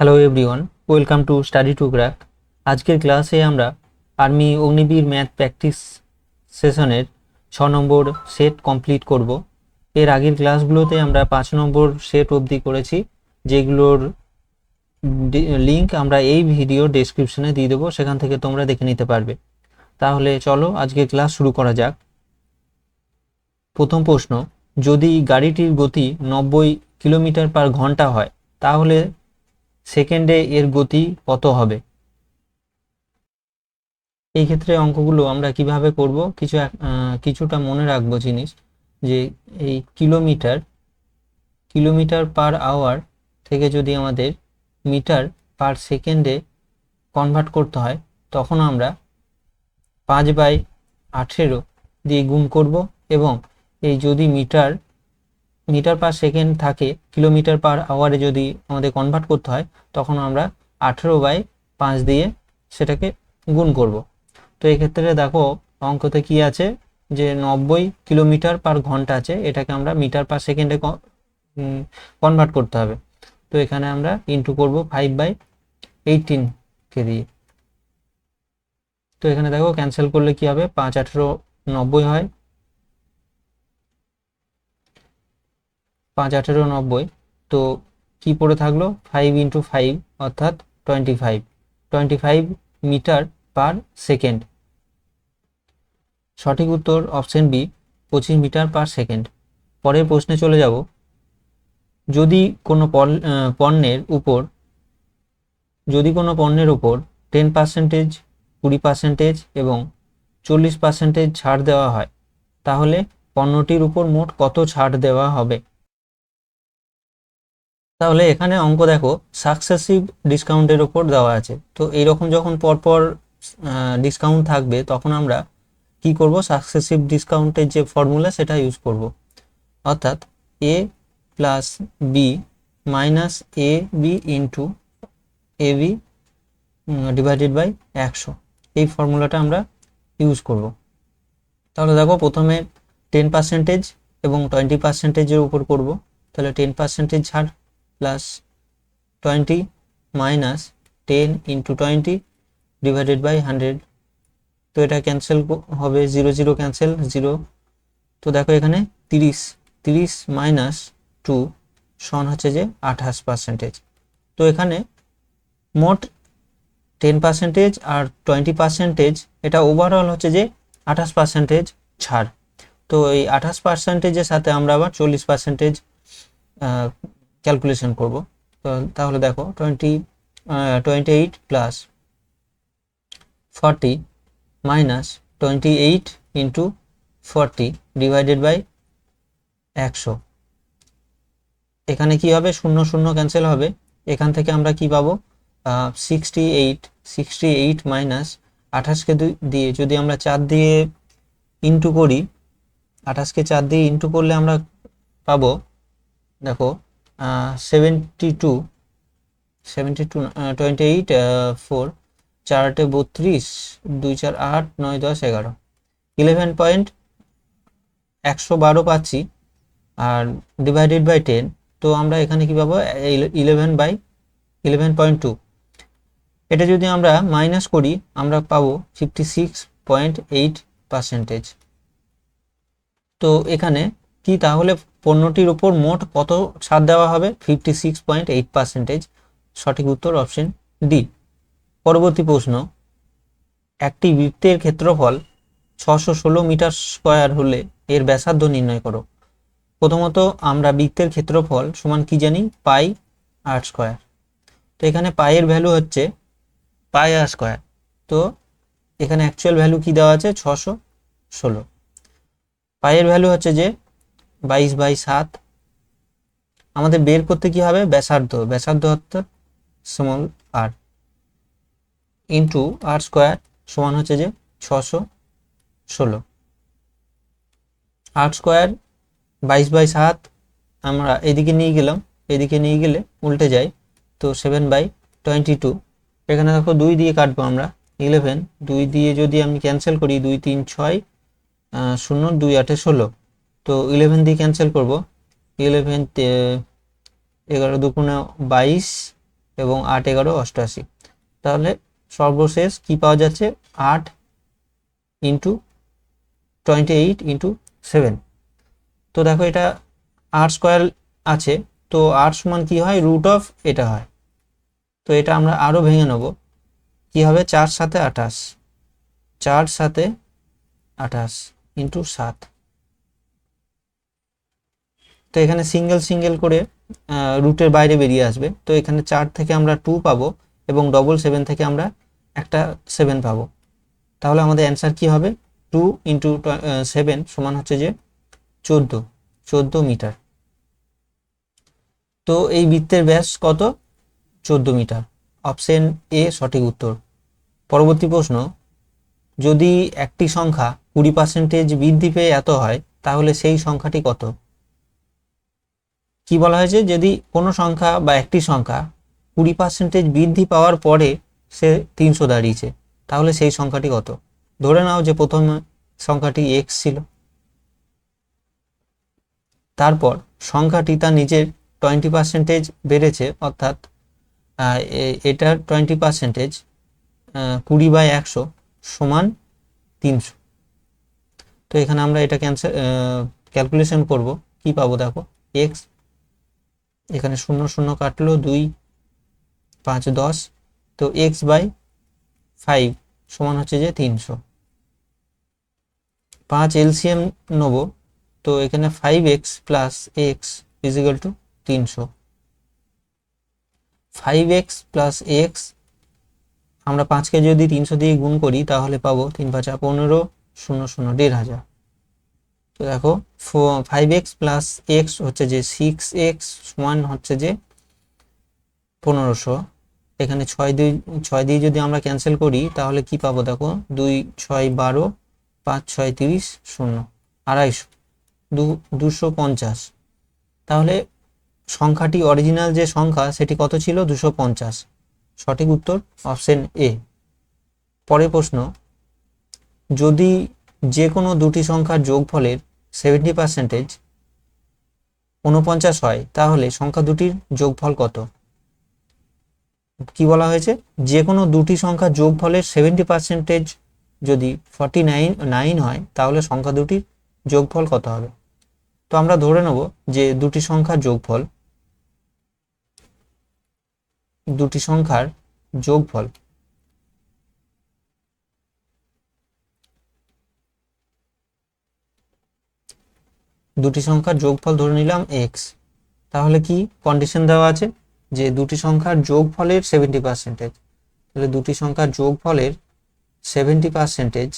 Hello everyone welcome to study to crack আজকের ক্লাসে আমরা আর্মি অগ্নিবীর ম্যাথ প্র্যাকটিস সেশনের ছ নম্বর সেট কমপ্লিট করব। এর আগের ক্লাসগুলোতে আমরা পাঁচ নম্বর সেট অবধি করেছি, যেগুলোর লিংক আমরা এই ভিডিও ডেসক্রিপশনে দিয়ে দেবো, সেখান থেকে তোমরা দেখে নিতে পারবে। তাহলে চলো আজকে ক্লাস শুরু করা যাক। প্রথম প্রশ্ন, যদি গাড়িটির গতি নব্বই কিলোমিটার পার ঘণ্টা হয়, তাহলে সেকেন্ডে এর গতি কত হবে? এই ক্ষেত্রে অঙ্কগুলো আমরা কীভাবে করব? কিছু কিছুটা মনে রাখব জিনিস, যে এই কিলোমিটার কিলোমিটার পার আওয়ার থেকে যদি আমাদের মিটার পার সেকেন্ডে কনভার্ট করতে হয়, তখন আমরা পাঁচ বাই আঠেরো দিয়ে গুণ করব এবং এই যদি মিটার মিটার পার সেকেন্ড থাকে, কিলোমিটার পার আওয়ারে যদি আমাদের কনভার্ট করতে হয়, তখন আমরা আঠেরো বাই পাঁচ দিয়ে সেটাকে গুণ করব। তো এক্ষেত্রে দেখো, অঙ্কতে কি আছে? যে নব্বই কিলোমিটার পার ঘণ্টা আছে, এটাকে আমরা মিটার পার সেকেন্ডে কনভার্ট করতে হবে। তো এখানে আমরা ইন্টু করব ফাইভ বাই এইটিনকে দিয়ে। তো এখানে দেখো ক্যান্সেল করলে কি হবে? পাঁচ আঠেরো নব্বই হয়। পাঁচ আঠেরো নব্বই। তো কি পড়ে থাকল? ফাইভ ইন্টু ফাইভ অর্থাৎ twenty five twenty five metre per second. সঠিক উত্তর অপশন বি, পঁচিশ মিটার পার সেকেন্ড। পরের প্রশ্নে চলে যাব। যদি কোনো পণ্যের উপর, যদি কোনো পণ্যের উপর টেন পার্সেন্টেজ কুড়ি পার্সেন্টেজ এবং চল্লিশ পার্সেন্টেজ ছাড় দেওয়া হয়, তাহলে পণ্যটির উপর মোট কত ছাড় দেওয়া হবে? তাহলে এখানে অঙ্ক দেখো সাকসেসিভ ডিসকাউন্টের ওপর দেওয়া আছে। তো এইরকম যখন পরপর ডিসকাউন্ট থাকবে, তখন আমরা কি করব? সাকসেসিভ ডিসকাউন্টের যে ফর্মুলা সেটা ইউজ করব। অর্থাৎ A plus B minus A B into A B divided by একশো। এই ফর্মুলাটা আমরা ইউজ করব। তাহলে দেখো, প্রথমে টেন পার্সেন্টেজ এবং টোয়েন্টি পার্সেন্টেজের উপর করব। তাহলে টেন পার্সেন্টেজ ছাড় plus twenty minus ten into twenty divided by hundred তো এটা ক্যান্সেল হবে জিরো জিরো ক্যান্সেল জিরো তো দেখো এখানে তিরিশ তিরিশ মাইনাস টু সন হচ্ছে যে আঠাশ পার্সেন্টেজ তো এখানে মোট টেন পার্সেন্টেজ আর টোয়েন্টি পার্সেন্টেজ এটা ওভারঅল হচ্ছে যে আঠাশ পার্সেন্টেজ ছাড়। তো এই আঠাশ পার্সেন্টেজের সাথে আমরা আবার চল্লিশ পার্সেন্টেজ ক্যালকুলেশন করব। তাহলে দেখো twenty twenty eight plus forty minus twenty eight into forty divided by একশো। এখানে কি হবে? শূন্য শূন্য ক্যান্সেল হবে। এখান থেকে আমরা কি পাবো? Sixty eight sixty eight minus আঠাশকে দিয়ে যদি আমরা চার দিয়ে ইন্টু করি, আঠাশকে চার দিয়ে ইন্টু করলে আমরা পাবো, দেখো seventy two seventy two twenty eight four চার আটে বত্রিশ, দুই চার আট, নয় দশ এগারো। ইলেভেন পয়েন্ট একশো বারো পাচ্ছি, আর ডিভাইডেড বাই টেন তো আমরা এখানে কি পাবো? Eleven by eleven point two এটা যদি আমরা মাইনাস করি, আমরা পাবো fifty six point eight percentage তো এখানে কি? তাহলে পণ্যটির উপর মোট কত ছাড় দেওয়া হবে? Fifty six point eight percentage সঠিক উত্তর অপশন ডি পরবর্তী প্রশ্ন। একটি বৃত্তের ক্ষেত্রফল ছশো ষোলো মিটার স্কোয়ার হলে এর ব্যাসার্ধ নির্ণয় করো। প্রথমত, আমরা বৃত্তের ক্ষেত্রফল সমান কি জানি? Pi r square. তো এখানে পায়ের ভ্যালু হচ্ছে পাই আর স্কোয়ার। তো এখানে অ্যাকচুয়াল ভ্যালু কি দেওয়া আছে? ছশো ষোলো। পায়ের ভ্যালু হচ্ছে যে বাইশ বাই সাত। আমাদের বের করতে কি হবে? ব্যাসার্ধ। ব্যাসার্ধ অর্থাৎ small r into r square সমান হচ্ছে যে ছশো ষোলো। আট স্কোয়ার বাইশ বাই সাত আমরা এদিকে নিয়ে গেলাম। এদিকে নিয়ে গেলে উল্টে যায় তো সেভেন বাই টোয়েন্টি টু এখানে দেখো দুই দিয়ে কাটবো আমরা। ইলেভেন দুই দিয়ে যদি আমি ক্যান্সেল করি, দুই, তিন, ছয় শূন্য, দুই, আটে ষোলো। তো ইলেভেন দিয়ে ক্যান্সেল করব। ইলেভেন এগারো দুগুণে বাইশ এবং আট এগারো অষ্টআশি। তাহলে সর্বশেষ কি পাওয়া যাচ্ছে? আট into twenty eight into seven তো দেখো এটা আট স্কোয়ার আছে। তো আট সমান কি হয়? রুট অফ এটা হয়। তো এটা আমরা আরও ভেঙে নেব। কি হবে? চার সাথে আঠাশ। চার সাথে আঠাশ ইন্টু সাত। তো এখানে সিঙ্গেল সিঙ্গেল করে রুটের বাইরে বেরিয়ে আসবে। তো এখানে চার থেকে আমরা টু পাবো এবং ডবল সেভেন থেকে আমরা একটা সেভেন পাবো। তাহলে আমাদের অ্যান্সার কি হবে? টু ইন্টু সেভেন সমান হচ্ছে যে চোদ্দ চোদ্দ মিটার। তো এই বৃত্তের ব্যাস কত? চোদ্দ মিটার। অপশন এ সঠিক উত্তর। পরবর্তী প্রশ্ন, যদি একটি সংখ্যা কুড়ি পার্সেন্টেজ বৃদ্ধি পেয়ে এত হয়, তাহলে সেই সংখ্যাটি কত? কি বলা হয়েছে? যদি কোনো সংখ্যা বা একটি সংখ্যা কুড়ি পার্সেন্টেজ বৃদ্ধি পাওয়ার পরে সে তিনশো দাঁড়িয়েছে, তাহলে সেই সংখ্যাটি কত? ধরে নাও যে প্রথম সংখ্যাটি এক্স ছিল। তারপর সংখ্যাটি তার নিজের টোয়েন্টি পার্সেন্টেজ বেড়েছে, অর্থাৎ এটার টোয়েন্টি পার্সেন্টেজ কুড়ি বাই একশো সমান তিনশো। তো এখানে আমরা এটা ক্যান্সেল ক্যালকুলেশন করব। কি পাবো দেখো? এক্স এখানে শূন্য শূন্য কাটলো দুই, পাঁচ, দশ, তো এক্স বাই ফাইভ সমান হচ্ছে যে তিনশো। পাঁচ এলসিএম নেব, তো এখানে five x plus x equal to তিনশো। ফাইভ এক্স প্লাস এক্স, আমরা পাঁচকে যদি তিনশো দিয়ে গুণ করি, তাহলে পাবো তিন পাঁচা পনেরো, শূন্য শূন্য, দেড় হাজার। তো দেখো ফাইভ এক্স প্লাস এক্স হচ্ছে যে সিক্স এক্স সমান হচ্ছে যে পনেরোশো। এখানে ছয় দুই, ছয় দিয়ে যদি আমরা ক্যান্সেল করি, তাহলে কি পাবো দেখো? দুই, ছয়, বারো, পাঁচ, ছয়, তিরিশ, শূন্য, আড়াইশো, দু, দুশো পঞ্চাশ। তাহলে সংখ্যাটি অরিজিনাল যে সংখ্যা, সেটি কত ছিল? দুশো পঞ্চাশ। সঠিক উত্তর অপশন এ পরের প্রশ্ন, যদি যে কোনো দুটি সংখ্যার যোগফলের সেভেন্টি পার্সেন্টেজ উনপঞ্চাশ হয়, তাহলে সংখ্যা দুটির যোগফল কত? কি বলা হয়েছে? যে কোনো দুটি সংখ্যার যোগফলের সেভেন্টি পার্সেন্টেজ যদি ফর্টি নাইন নাইন হয়, তাহলে সংখ্যা দুটির যোগফল কত হবে? তো আমরা ধরে নেব যে দুটি সংখ্যার যোগফল, দুটি সংখ্যার যোগফল দুটি সংখ্যার যোগফল ধরে নিলাম এক্স তাহলে কি কন্ডিশন দেওয়া আছে? যে দুটি সংখ্যার যোগফলের সেভেন্টি পার্সেন্টেজ তাহলে দুটি সংখ্যার যোগফলের সেভেন্টি পার্সেন্টেজ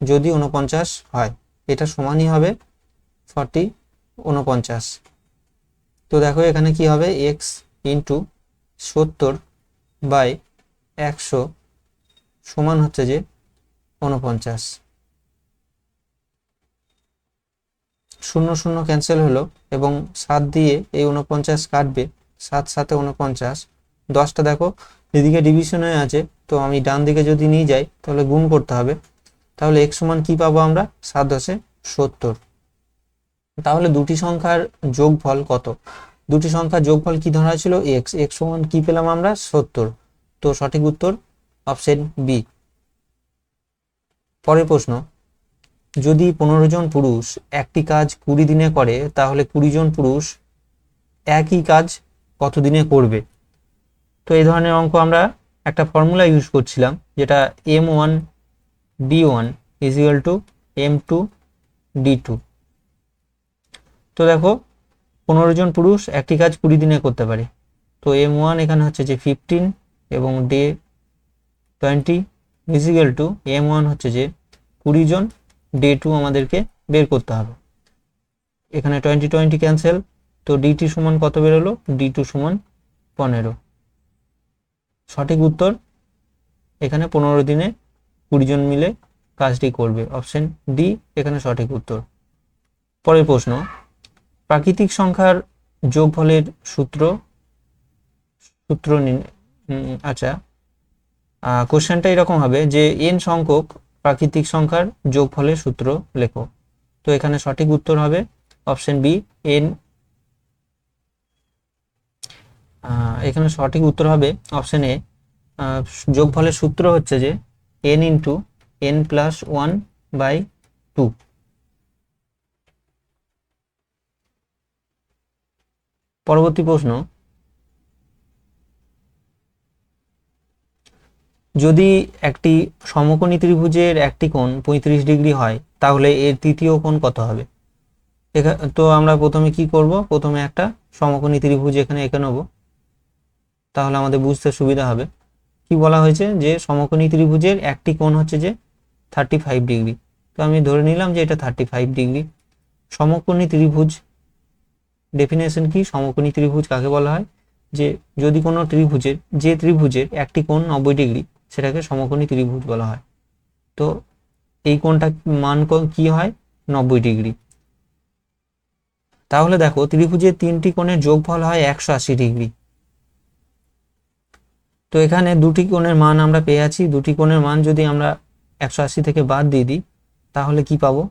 যদি উনপঞ্চাশ হয়, এটা সমানই হবে ফর্টি উনপঞ্চাশ তো দেখো এখানে কি হবে? এক্স ইন্টু সত্তর বাই একশো সমান হচ্ছে যে উনপঞ্চাশ শূন্য শূন্য ক্যান্সেল হলো এবং সাত দিয়ে এই উনপঞ্চাশ কাটবে, সাত সাথে উনপঞ্চাশ দশটা দেখো, এদিকে ডিভিশন হয়ে আছে, তো আমি ডান দিকে যদি নিয়ে যাই, তাহলে গুণ করতে হবে। তাহলে এক সমান কি পাবো আমরা? সাত দশে সত্তর। তাহলে দুটি সংখ্যার যোগফল কত? দুটি সংখ্যার যোগফল কি ধরা ছিল? এক্স এক্স সমান কি পেলাম আমরা? সত্তর। তো সঠিক উত্তর অপশন বি পরের প্রশ্ন যদি পনেরো জন পুরুষ একটি কাজ কুড়ি দিনে করে, তাহলে কুড়ি জন পুরুষ একই কাজ কত দিনে করবে? তো এই ধরনের অঙ্ক আমরা একটা ফর্মুলা ইউজ করছিলাম, যেটা M one D one equal to M two D two তো দেখো, পনেরো জন পুরুষ একটি কাজ কুড়ি দিনে করতে পারে। তো এম ওয়ান এখানে হচ্ছে যে ফিফটিন এবং day twenty equal to M one হচ্ছে যে কুড়ি জন ডে টু আমাদেরকে বের করতে হবে। এখানে টোয়েন্টি টোয়েন্টি ক্যান্সেল তো ডিটি সমান কত বেরোলো? ডি টু সমান পনেরো। সঠিক উত্তর, এখানে পনেরো দিনে কুড়ি জন মিলে কাজটি করবে। অপশন ডি এখানে সঠিক উত্তর। পরের প্রশ্ন, প্রাকৃতিক সংখ্যার যোগফলের সূত্র সূত্র আচ্ছা কোশ্চেনটা এরকম হবে যে এন সংখ্যক প্রাকৃতিক সংখ্যার যোগফলের সূত্র লেখো। তো এখানে সঠিক উত্তর হবে অপশন বি, এন। এখানে সঠিক উত্তর হবে অপশন এ। যোগফলের সূত্র হচ্ছে যে N into N plus one by two. পরবর্তী প্রশ্ন যদি একটি সমকোণী ত্রিভুজের একটি কোণ পঁয়ত্রিশ ডিগ্রি হয়, তাহলে এর তৃতীয় কোণ কত হবে? তো আমরা প্রথমে কি করব? প্রথমে একটা সমকোণী ত্রিভুজ এখানে এঁকে নেব। তাহলে আমাদের বুঝতে সুবিধা হবে। কি বলা হয়েছে? যে সমকোণী ত্রিভুজের একটি কোণ হচ্ছে যে থার্টি ফাইভ ডিগ্রি। তো আমি ধরে নিলাম যে এটা থার্টি ফাইভ ডিগ্রি। সমকোণী ত্রিভুজ ডেফিনেশন কি? সমকোণী ত্রিভুজ কাকে বলা হয়? যে যদি কোনো ত্রিভুজের, যে ত্রিভুজের একটি কোণ নব্বই ডিগ্রি সেটাকে সমকোণী ত্রিভুজ বলা হয়। তো এই কোণটা মান ক- কি হয়? নব্বই ডিগ্রি। তাহলে দেখো, ত্রিভুজের তিনটি কোণের যোগফল হয় একশো আশি ডিগ্রি। তো এখানে দুটি কোণের মান আমরা পেয়ে আছি। দুটি কোণের মান যদি আমরা একশো আশি থেকে বাদ দিয়ে দিই, তাহলে কি পাবো?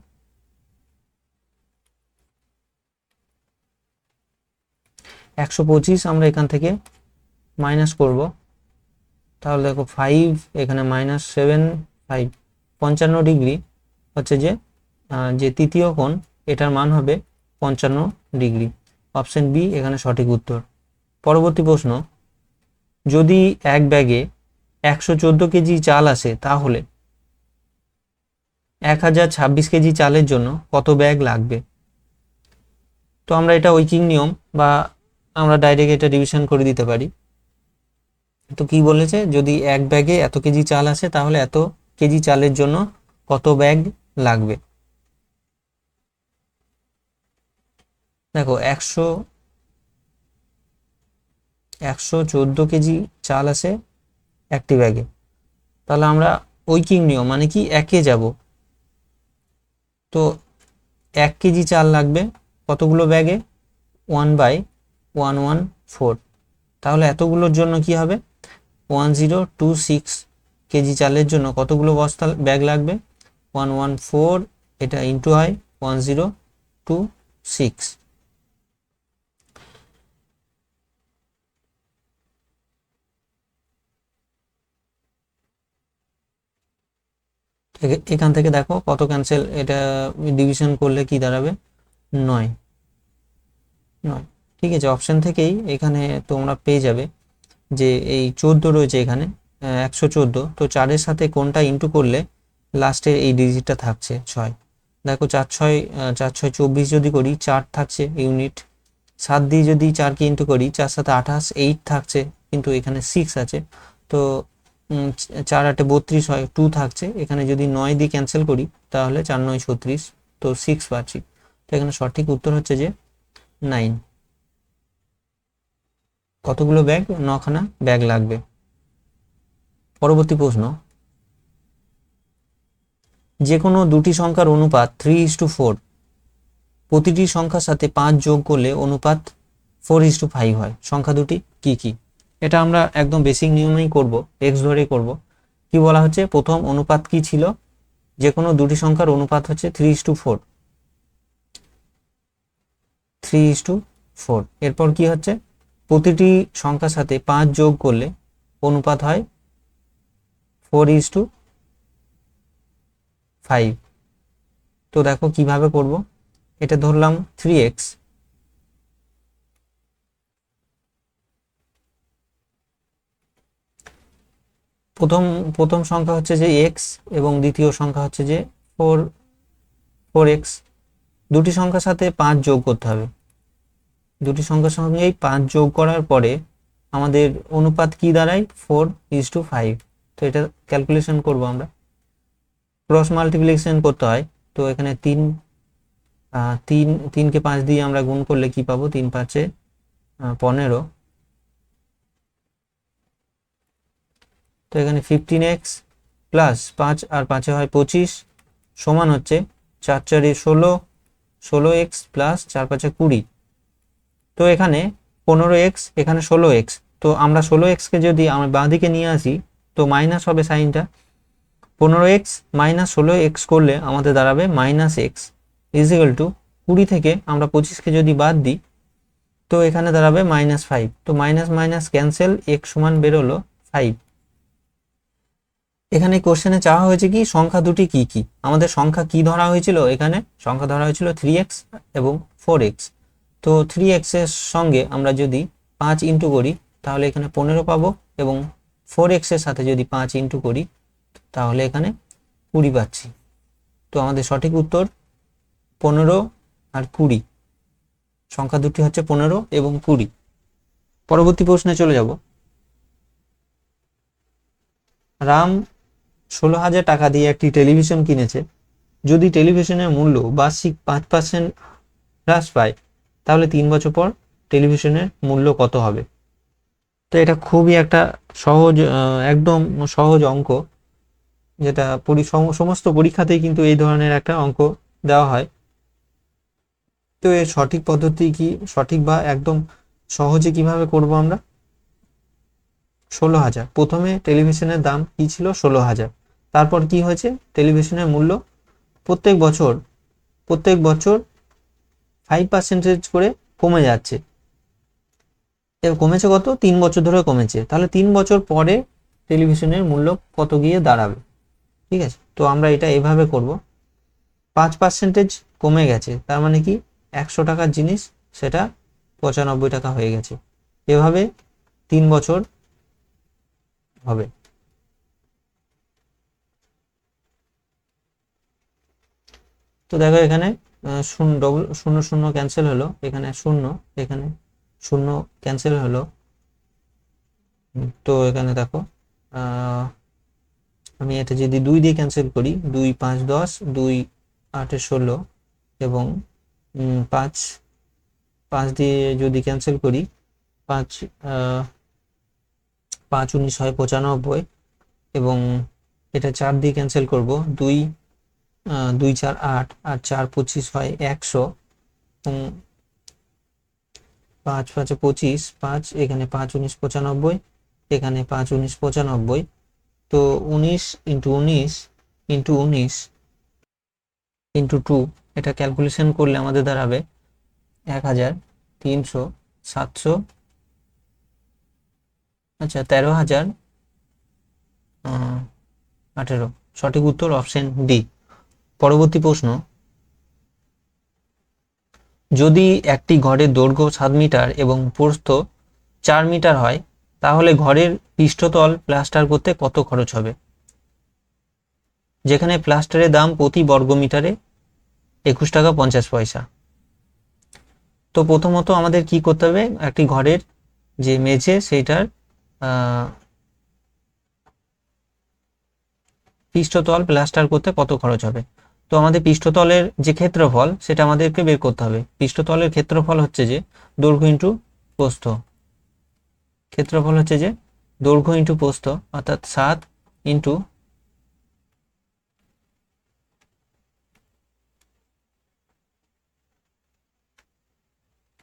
একশো পঁচিশ আমরা এখান থেকে মাইনাস করব। তাহলে দেখো ফাইভ এখানে মাইনাস সেভেন ফাইভ পঞ্চান্ন ডিগ্রি হচ্ছে যে যে তৃতীয় কোণ, এটার মান হবে পঞ্চান্ন ডিগ্রি অপশন বি এখানে সঠিক উত্তর। পরবর্তী প্রশ্ন, যদি এক ব্যাগে একশো চোদ্দ কেজি চাল আসে, তাহলে এক হাজার ছাব্বিশ কেজি চালের জন্য কত ব্যাগ লাগবে? তো আমরা এটা ঐকিক নিয়ম বা আমরা ডাইরেক্ট এটা ডিভিশন করে দিতে পারি। তো কি বলেছে? যদি এক ব্যাগে এত কেজি চাল আসে তাহলে এত কেজি চালের জন্য কত ব্যাগ লাগবে? দেখো, একশো একশো চোদ্দ কেজি চাল আসে একটি ব্যাগে। তাহলে আমরা ঐকিক নিয়ম মানে কি একে যাব। তো এক কেজি চাল লাগবে কতগুলো ব্যাগে? One by one one four. তাহলে এতগুলোর জন্য কি হবে? One zero two six KG চালের জন্য কতগুলো বস্তা ব্যাগ লাগবে? ওয়ান ওয়ান ফোর এটা ইন্টু হয় ওয়ান জিরো টু সিক্স এখান থেকে দেখো কত ক্যান্সেল এটা ডিভিশন করলে কি দাঁড়াবে? নয়। নয়। ঠিক আছে অপশন থেকেই এখানে তোমরা পেয়ে যাবে। যে এই চোদ্দ রয়েছে এখানে একশো চোদ্দ। তো চারের সাথে কোনটা ইন্টু করলে লাস্টের এই ডিজিটটা থাকছে ছয়? দেখো চার ছয় চার ছয় চব্বিশ যদি করি, চার থাকছে ইউনিট সাত দিয়ে যদি চারকে ইন্টু করি, চার সাথে আঠাশ এইট থাকছে, কিন্তু এখানে সিক্স আছে। তো চার আটে বত্রিশ হয় টু থাকছে। এখানে যদি নয় দিয়ে ক্যান্সেল করি, তাহলে চার, নয়, ছত্রিশ। তো সিক্স পাচ্ছি। তো এখানে সঠিক উত্তর হচ্ছে যে নাইন কতগুলো ব্যাগ? নখানা ব্যাগ লাগবে। পরবর্তী প্রশ্ন। যে কোনো দুটি সংখ্যার অনুপাত থ্রি ইস টু ফোর প্রতিটি সংখ্যার সাথে পাঁচ যোগ করলে অনুপাত ফোর ইস টু ফাইভ হয়। সংখ্যা দুটি কি কি? এটা আমরা একদম বেসিক নিয়মেই করব এক্স ধরেই করব। কি বলা হচ্ছে? প্রথম অনুপাত কি ছিল? যে কোনো দুটি সংখ্যার অনুপাত হচ্ছে three is to four three is to four এরপর কি হচ্ছে? প্রতিটি সংখ্যার সাথে পাঁচ যোগ করলে অনুপাত হয় ফোর ইস টু ফাইভ তো দেখো কীভাবে করব? এটা ধরলাম থ্রি এক্স প্রথম প্রথম সংখ্যা হচ্ছে যে এক্স এবং দ্বিতীয় সংখ্যা হচ্ছে যে ফোর ফোর এক্স দুটি সংখ্যার সাথে পাঁচ যোগ করতে হবে। দুটি সংখ্যার সঙ্গেই পাঁচ যোগ করার পরে আমাদের অনুপাত কি দাঁড়ায়? Four is to five. তো এটা ক্যালকুলেশন করব আমরা। ক্রস মাল্টিপ্লিকেশন করতে হয়। তো এখানে তিন তিন, তিনকে পাঁচ দিয়ে আমরা গুণ করলে কি পাবো? তিন পাঁচে পনেরো। তো এখানে ফিফটিন এক্স প্লাস পাঁচ আর পাঁচে হয় পঁচিশ। সমান হচ্ছে চার চারে ষোলো ষোলো এক্স প্লাস চার পাঁচে কুড়ি। তো এখানে পনেরো এক্স এখানে ষোলো এক্স তো আমরা ষোলো এক্সকে যদি আমরা বাঁ দিকে নিয়ে আসি, তো মাইনাস হবে সাইনটা পনেরো এক্স মাইনাস ষোলো এক্স করলে আমাদের দাঁড়াবে মাইনাস এক্স ইজিক্যাল টু কুড়ি থেকে আমরা পঁচিশকে যদি বাদ দিই, তো এখানে দাঁড়াবে মাইনাস ফাইভ তো মাইনাস মাইনাস ক্যান্সেল এক্স সমান বেরোলো ফাইভ এখানে কোশ্চেনে চাওয়া হয়েছে কি, সংখ্যা দুটি কি কি? আমাদের সংখ্যা কি ধরা হয়েছিল এখানে? সংখ্যা ধরা হয়েছিল থ্রি এক্স এবং ফোর এক্স তো থ্রি এক্সের সঙ্গে আমরা যদি পাঁচ ইন্টু করি, তাহলে এখানে পনেরো পাবো এবং ফোর এক্সের সাথে যদি পাঁচ ইন্টু করি, তাহলে এখানে কুড়ি পাচ্ছি। তো আমাদের সঠিক উত্তর পনেরো আর কুড়ি। সংখ্যা দুটি হচ্ছে পনেরো এবং কুড়ি। পরবর্তী প্রশ্নে চলে যাব। রাম ষোলো হাজার টাকা দিয়ে একটি টেলিভিশন কিনেছে। যদি টেলিভিশনের মূল্য বার্ষিক পাঁচ পার্সেন্ট হ্রাস পায় তাহলে তিন বছর পর টেলিভিশনের মূল্য কত হবে? তো এটা খুবই একটা সহজ একদম সহজ অঙ্ক, যেটা সমস্ত পরীক্ষাতেই কিন্তু এই ধরনের একটা অঙ্ক দেওয়া হয়। তো এর সঠিক পদ্ধতি কি, সঠিক বা একদম সহজে কীভাবে করব আমরা? ষোলো হাজার। প্রথমে টেলিভিশনের দাম কি ছিল? ষোলো হাজার। তারপর কি হয়েছে? টেলিভিশনের মূল্য প্রত্যেক বছর প্রত্যেক বছর ফাইভ পার্সেন্টেজ করে কমে যাচ্ছে। এবার কমেছে কত? তিন বছর ধরে কমেছে। তাহলে তিন বছর পরে টেলিভিশনের মূল্য কত গিয়ে দাঁড়াবে? ঠিক আছে? তো আমরা এটা এভাবে করব। পাঁচ পার্সেন্টেজ কমে গেছে। তার মানে কি? একশো টাকার জিনিস সেটা পঁচানব্বই টাকা হয়ে গেছে। এভাবে তিন বছর হবে। তো দেখো এখানে শূন্য ডবল শূন্য শূন্য ক্যান্সেল হলো, এখানে শূন্য এখানে শূন্য ক্যান্সেল হলো। তো এখানে দেখো আমি এটা যদি দুই দিয়ে ক্যান্সেল করি, দুই, পাঁচ, দশ, দুই, আটে ষোলো এবং পাঁচ পাঁচ দিয়ে যদি ক্যান্সেল করি, পাঁচ পাঁচ উনিশ হয় পঁচানব্বই এবং এটা চার দিয়ে ক্যান্সেল করব, দুই দুই চার আট আর চার পঁচিশ হয় একশো। পাঁচ পাঁচে পঁচিশ, পাঁচ, এখানে পাঁচ উনিশ পঁচানব্বই, এখানে পাঁচ উনিশ পঁচানব্বই। তো উনিশ ইন্টু উনিশ ইন্টু উনিশ ইন্টু টু এটা ক্যালকুলেশন করলে আমাদের দাঁড়াবে এক হাজার তিনশো সাতশো। আচ্ছা তেরো হাজার আঠেরো। সঠিক উত্তর অপশন ডি পরবর্তী প্রশ্ন, যদি একটি ঘরের দৈর্ঘ্য সাত মিটার এবং প্রস্থ চার মিটার হয়, তাহলে ঘরের পৃষ্ঠতল প্লাস্টার করতে কত খরচ হবে? যেখানে প্লাস্টারের দাম প্রতি বর্গ মিটারে একুশ টাকা পঞ্চাশ পয়সা। তো প্রথমত আমাদের কি করতে হবে? একটি ঘরের যে মেঝে, সেইটার পৃষ্ঠতল প্লাস্টার করতে কত খরচ হবে? তো আমাদের পৃষ্ঠতলের যে ক্ষেত্রফল, সেটা আমাদেরকে বের করতে হবে। পৃষ্ঠতলের ক্ষেত্রফল হচ্ছে যে দৈর্ঘ্য ইন্টু প্রস্থ। ক্ষেত্রফল হচ্ছে যে দৈর্ঘ্য ইন্টু প্রস্থ, অর্থাৎ সাত ইন্টু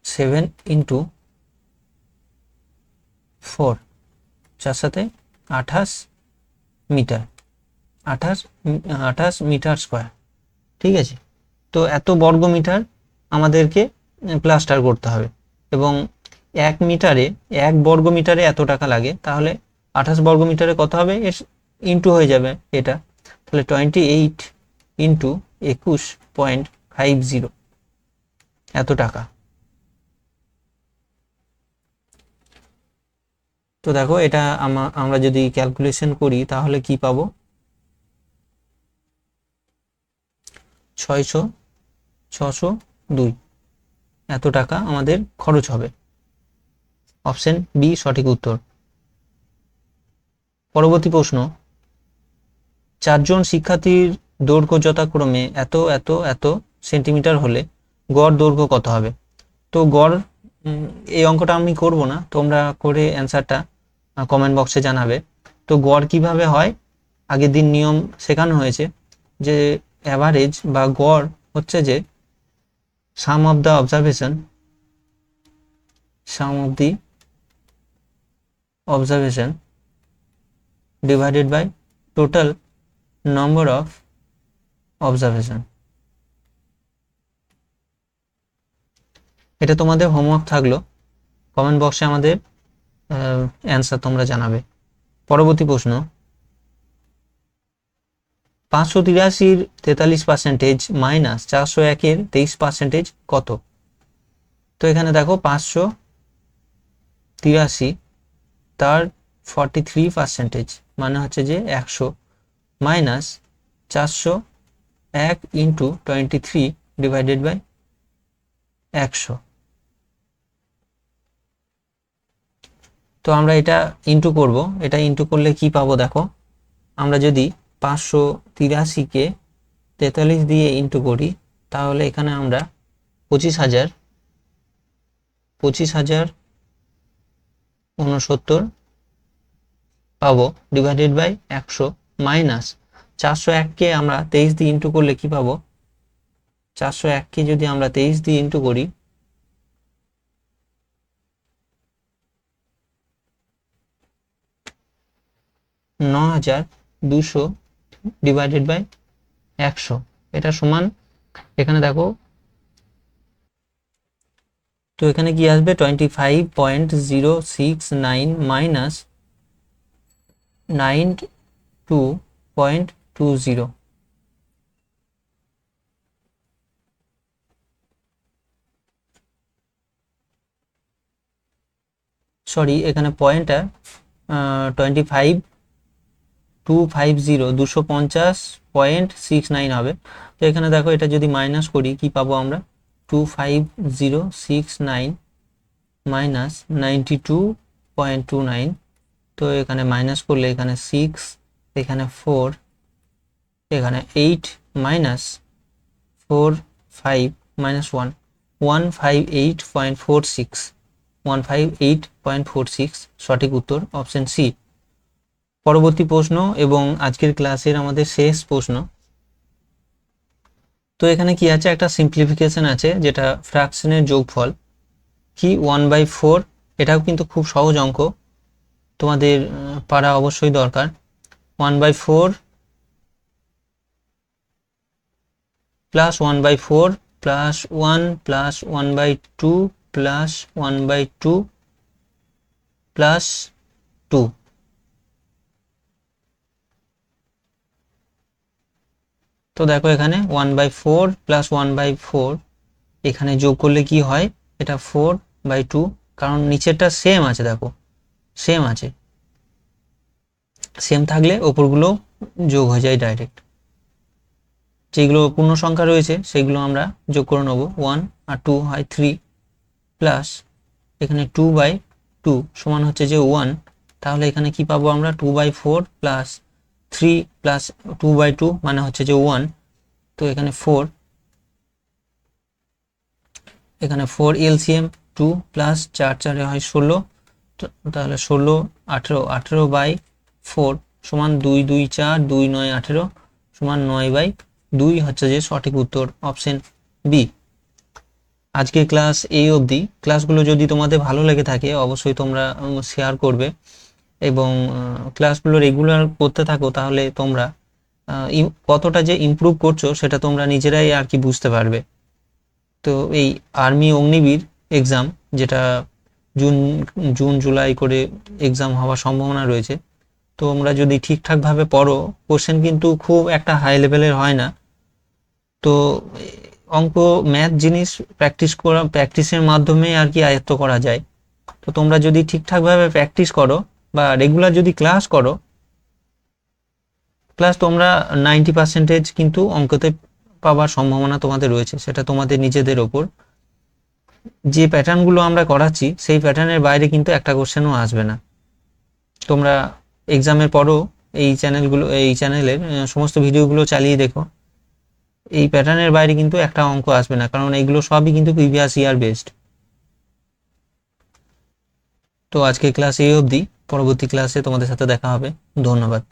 সেভেন ইন্টু ফোর, যার সাথে আঠাশ মিটার, আঠাশ আঠাশ মিটার স্কোয়ার। ঠিক আছে? তো এত বর্গ মিটার আমাদেরকে প্লাস্টার করতে হবে। এবং এক মিটারে, এক বর্গ মিটারে এত টাকা লাগে, তাহলে আঠাশ বর্গ মিটারে কত হবে? এর ইন্টু হয়ে যাবে এটা। তাহলে টোয়েন্টি এইট ইন্টু একুশ পয়েন্ট ফাইভ জিরো এত টাকা। তো দেখো, এটা আমরা যদি ক্যালকুলেশন করি, তাহলে কি পাবো? ছয়শো, ছশো দুই। এত টাকা আমাদের খরচ হবে। অপশন বি, সঠিক উত্তর। পরবর্তী প্রশ্ন। চারজন শিক্ষার্থীর দৈর্ঘ্য যথাক্রমে এত এত এত সেন্টিমিটার হলে গড় দৈর্ঘ্য কত হবে? তো গড় এই অঙ্কটা আমি করব না। তোমরা করে অ্যান্সারটা কমেন্ট বক্সে জানাবে। তো গড় কীভাবে হয়? আগের দিন নিয়ম শেখানো হয়েছে যে অ্যাভারেজ বা গড় হচ্ছে যে sum of the observation sum of the observation divided by total number of observation এটা তোমাদের হোমওয়ার্ক থাকল। কমেন্ট বক্সে আমাদের অ্যান্সার তোমরা জানাবে। পরবর্তী প্রশ্ন পাঁচশো তিরাশির তেতাল্লিশ পার্সেন্টেজ মাইনাস চারশো একের তেইশ পার্সেন্টেজ কত? তো এখানে দেখো পাঁচশো তিরাশি, তার ফর্টি থ্রি পার্সেন্টেজ মানে হচ্ছে যে একশো মাইনাস চারশো এক into twenty three divided by একশো। তো আমরা এটা ইন্টু করব, এটা ইন্টু করলে কি পাবো দেখো? আমরা যদি পাঁচশো তিরাশিকে তেতাল্লিশ দিয়ে ইন্টু করি, তাহলে এখানে আমরা পঁচিশ হাজার পঁচিশ হাজার উনসত্তর পাবো ডিভাইডেড বাই একশো মাইনাস চারশো এককে আমরা তেইশ দিয়ে ইন্টু করলে কি পাবো? চারশো এককে যদি আমরা তেইশ দিয়ে ইন্টু করি ন হাজার দুশো ডিভাইডেড বাই একশো। এটা সমান, এখানে দেখো, তো এখানে কি আসবে? Twenty five point zero six nine minus nine two point two zero sorry এখানে পয়েন্টটা twenty five two five zero দুশো পঞ্চাশ পয়েন্ট সিক্স নাইন হবে। তো এখানে দেখো, এটা যদি মাইনাস করি, কি পাবো আমরা? Two five zero six nine minus ninety two point two nine তো এখানে মাইনাস করলে এখানে সিক্স এখানে ফোর এখানে eight minus four five minus one one five eight point four six one five eight point four six সঠিক উত্তর option C পরবর্তী প্রশ্ন এবং আজকের ক্লাসের আমাদের শেষ প্রশ্ন। তো এখানে কি আছে? একটা সিম্পলিফিকেশন আছে, যেটা ফ্র্যাকশনের যোগফল। কি? ওয়ান বাই ফোর এটাও কিন্তু খুব সহজ অঙ্ক। তোমাদের পারা অবশ্যই দরকার। One by four plus one by four plus one plus one by two plus one by two plus two তো দেখো এখানে one by four plus one by four এখানে যোগ করলে কি হয়? এটা ফোর বাই টু কারণ নিচেরটা সেম আছে দেখো সেম আছে। সেম থাকলে ওপরগুলো যোগ হয়ে যায় ডাইরেক্ট যেগুলো পূর্ণ সংখ্যা রয়েছে, সেগুলো আমরা যোগ করে নেব। ওয়ান আর টু হয় থ্রি প্লাস এখানে টু বাই টু সমান হচ্ছে যে ওয়ান তাহলে এখানে কি পাবো আমরা? Two by four plus three plus two by two মানে হচ্ছে যে ওয়ান তো এখানে ফোর এখানে ফোর এলসিএম টু প্লাস চার চারে হয় ষোলো তাহলে ষোলো, আঠেরো আঠেরো বাই ফোর সমান দুই দুই চার, দুই নয়, আঠেরো সমান নয় বাই দুই হচ্ছে যে সঠিক উত্তর অপশন বি আজকে ক্লাস এই অবধি ক্লাসগুলো যদি তোমাদের ভালো লেগে থাকে অবশ্যই তোমরা শেয়ার করবে। এবং ক্লাসগুলো রেগুলার করতে থাকো তাহলে তোমরা কতটা যে ইমপ্রুভ করছ সেটা তোমরা নিজেরাই আর কি বুঝতে পারবে। তো এই আর্মি অগ্নিবীর এক্সাম যেটা জুন জুন জুলাই করে এক্সাম হওয়ার সম্ভাবনা রয়েছে, তোমরা যদি ঠিকঠাকভাবে পড়ো কোশ্চেন কিন্তু খুব একটা হাই লেভেলের হয় না। তো অঙ্ক ম্যাথ জিনিস প্র্যাকটিস করা প্র্যাকটিসের মাধ্যমে আর কি আয়ত্ত করা যায়। তো তোমরা যদি ঠিকঠাকভাবে প্র্যাকটিস করো বা রেগুলার যদি ক্লাস করো ক্লাস তোমরা নাইনটি পার্সেন্টেজ কিন্তু অঙ্কতে পাওয়ার সম্ভাবনা তোমাদের রয়েছে, সেটা তোমাদের নিজেদের ওপর। যে প্যাটার্নগুলো আমরা করাচ্ছি, সেই প্যাটার্নের বাইরে কিন্তু একটা কোশ্চেনও আসবে না। তোমরা এক্সামের পরও এই চ্যানেলগুলো এই চ্যানেলের সমস্ত ভিডিওগুলো চালিয়ে দেখো। এই প্যাটার্নের বাইরে কিন্তু একটা অঙ্ক আসবে না, কারণ এইগুলো সবই কিন্তু প্রিভিয়াস ইয়ার বেসড তো আজকে ক্লাস এই অবধি। পরবর্তী ক্লাসে তোমাদের সাথে দেখা হবে। ধন্যবাদ।